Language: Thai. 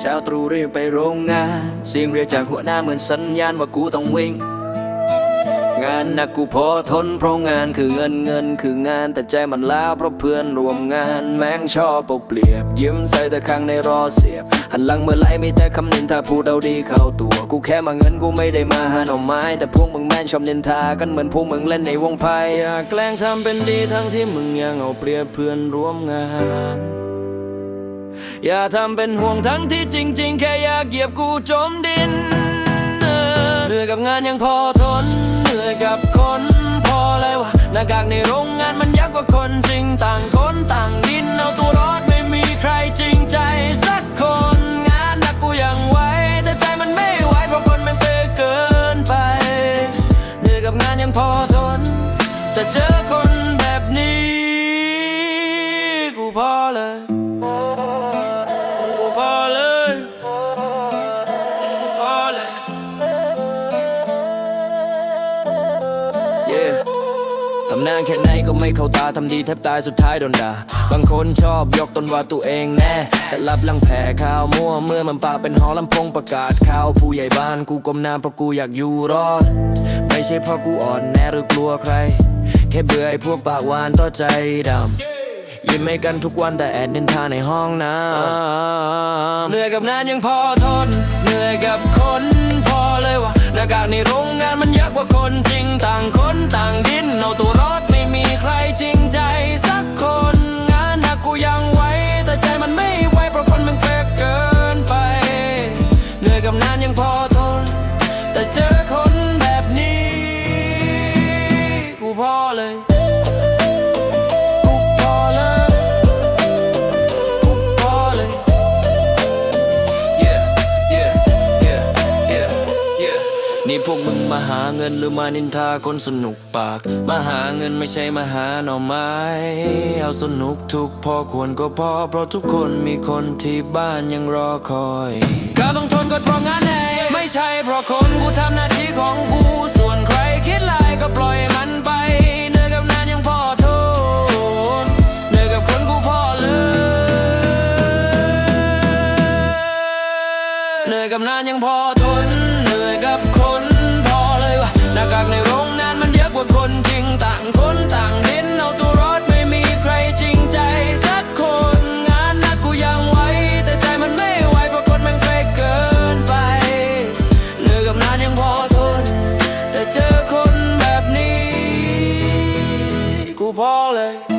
เช้าตรูรีบไปโรงงาน เสียงเรียกจากหัวหน้าเหมือนสัญญาณว่ากูต้องวิ่ง งานหนักกูพอทนเพราะงานคือเงินเงินคืองานแต่ใจมันล้าเพราะเพื่อนรวมงานแม่งชอบเอาเปรียบ ยิ้มใส่แต่ข้างในรอเสียบ หันหลังเมื่อไรมีแต่คำนินทาพูดเอาดีเข้าตัว กูแค่มาเงินกูไม่ได้มาหาหน่อไม้ แต่พวกมึงแม่นชอบนินทากันเหมือนพวกมึงเล่นในวงไพ่อยากแกล้งทำเป็นดีทั้งที่มึงยังเอาเปรียบเพื่อนร่วมงาน อย่าทำเป็นห่วงทั้งที่จริง ๆ แค่อยากเหยียบกูจมดินเหนื่อยกับงานยังพอทน เหนื่อยกับคนพอเลยวะหน้ากากในโรงงานมันยักกว่าคนจริงต่างคนต่างดินเอาตัวรอดไม่มีใครจริงใจสักคน งานหนักกูยังไหวแต่ใจมันไม่ไหวเพราะคนมันเฟเกินไป เหนื่อยกับงานยังพอทน แต่เจอคน yeah ทำนานแค่ไหนก็ไม่เข้าตาทำดีแทบตายสุดท้ายโดนด่าบางคนชอบยกตนว่าตัวเองแน่ แต่รับลังแผ่ข่าวมั่วเมื่อมันปากเป็นหอลำพงประกาศข่าวผู้ใหญ่บ้านกูก้มหน้าเพราะกูอยากอยู่รอด ไม่ใช่เพราะกูอ่อนแน่หรือกลัวใคร แค่เบื่อไอ้พวกปากหวานต่อใจดำยิ้มให้กันทุกวันแต่แอดนินทาในห้องน้ำเหนื่อยกับงานยังพอทน เหนื่อยกับากาศในโรงงานมันเยอะกว่าคนจริงต่างคนต่างดินเอาตัวรอดไม่มีใครจริงใจ นี่พวกมึงมาหาเงินหรือมานินทาคนสนุกปาก มาหาเงินไม่ใช่มาหาหน่อไม้ เอาสนุกทุกพอควรก็พอ เพราะทุกคนมีคนที่บ้านยังรอคอยก้าวต้องทนก็เพราะงานแน่ไม่ใช่เพราะคนกูทำหน้าที่ของกูส่วนใครคิดลายก็ปล่อยมันไปเหนื่อยกับงานยังพอทนเหนื่อยกับคนกูพอเลยเหนื่อยกับงานยังพอทน พ